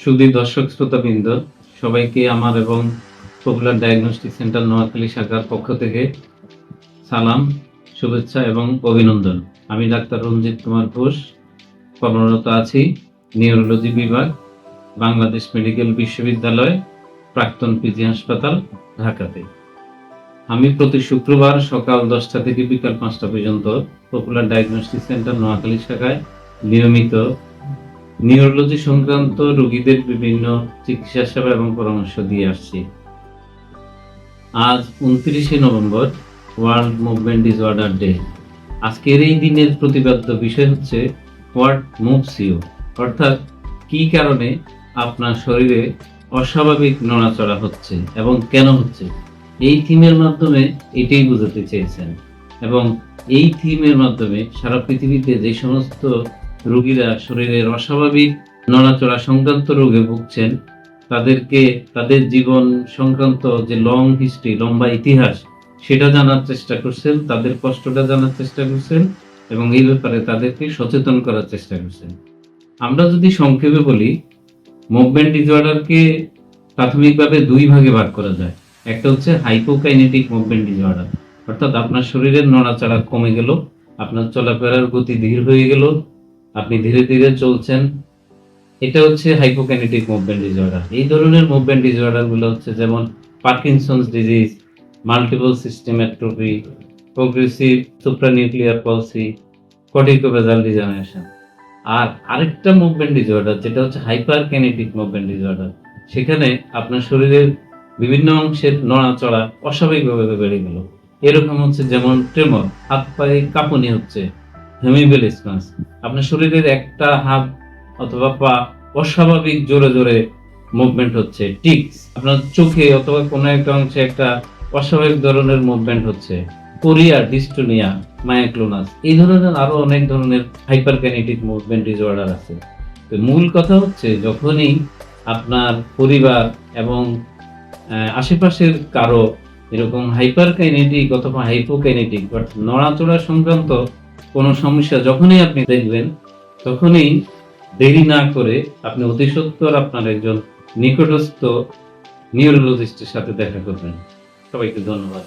সুদী দর্শক শ্রোতাবৃন্দ, সবাইকে আমার এবং পপুলার ডায়াগনস্টিক সেন্টার নোয়াখালী শাখার পক্ষ থেকে সালাম, শুভেচ্ছা এবং অভিনন্দন। আমি ডাক্তার রঞ্জিত কুমার ঘোষ, কর্মরত আছি নিউরোলজি বিভাগ, বাংলাদেশ মেডিকেল বিশ্ববিদ্যালয়, প্রাক্তন পিজি হাসপাতাল, ঢাকাতে। আমি প্রতি শুক্রবার সকাল দশটা থেকে বিকাল পাঁচটা পর্যন্ত পপুলার ডায়াগনস্টিক সেন্টার নোয়াখালী শাখায় নিয়মিত নিউরোলজি সংক্রান্ত রোগীদের বিভিন্ন চিকিৎসা সেবা এবং পরামর্শ দিয়ে আসছি। আজ উনত্রিশে November world movement disorder day আজকের এই দিনের প্রতিপাদ্য বিষয় হচ্ছে হোয়াট মুভস ইউ অর্থাৎ, কি কারণে আপনার শরীরে অস্বাভাবিক নড়াচড়া হচ্ছে এবং কেন হচ্ছে? এই থিমের মাধ্যমে এটাই বোঝাতে চেয়েছেন। এবং এই থিমের মাধ্যমে সারা পৃথিবীতে যে সমস্ত রোগীরা শরীরের অস্বাভাবিক নড়াচড়া সংক্রান্ত রোগে ভুগছেন। তাদেরকে, তাদের জীবন সংক্রান্ত যে লং হিস্ট্রি লম্বা ইতিহাস, সেটা জানার চেষ্টা করছেন, তাদের কষ্টটা জানার চেষ্টা করছেন এবং এই ব্যাপারে তাদেরকে সচেতন করার চেষ্টা করছেন। আমরা যদি সংক্ষেপে বলি মুভমেন্ট ডিসঅর্ডারকে প্রাথমিকভাবে দুই ভাগে ভাগ করা যায়। একটা হচ্ছে হাইপোকাইনেটিক মুভমেন্ট ডিসঅর্ডার অর্থাৎ আপনার শরীরের নড়াচড়া কমে গেল, আপনার চলাফেরার গতি ধীর হয়ে গেল আপনি ধীরে ধীরে চলছেন। এটা হচ্ছে হাইপোকাইনেটিক মুভমেন্ট ডিসঅর্ডার এই ধরনের মুভমেন্ট ডিসঅর্ডারগুলো হচ্ছে যেমন Parkinson's disease multiple system atrophy progressive supranuclear palsy corticobasal degeneration আর আরেকটা মুভমেন্ট ডিসঅর্ডার যেটা হচ্ছে হাইপার কাইনেটিক মুভমেন্ট ডিসঅর্ডার সেখানে আপনার শরীরের বিভিন্ন অংশের নড়াচড়া অস্বাভাবিকভাবে বেড়ে গেল। এরকম হচ্ছে যেমন ট্রেমর হাত পায়ে কাঁপুনি হচ্ছে হেমিবেলিসমাস আপনার শরীরের একটা হাত অথবা পা অস্বাভাবিক জোরে জোরে মুভমেন্ট হচ্ছে টিক্স আপনার চোখে অথবা কোনো একটা অংশে একটা অস্বাভাবিক ধরনের মুভমেন্ট হচ্ছে। কোরিয়া, ডিস্টোনিয়া, মায়াক্লোনাস, এই ধরনের আরও অনেক ধরনের হাইপারকাইনেটিক মুভমেন্ট ডিসঅর্ডার আছে। তো মূল কথা হচ্ছে যখনই আপনার পরিবার এবং আশেপাশের কারও এরকম হাইপারকাইনেটিক অথবা হাইপোকাইনেটিক অর্থাৎ নড়াচড়া সংক্রান্ত কোনো সমস্যা যখনই আপনি দেখবেন, তখনই দেরি না করে আপনি অতি সত্বর আপনার একজন নিকটস্থ নিউরোলজিস্টের সাথে দেখা করবেন। সবাইকে ধন্যবাদ।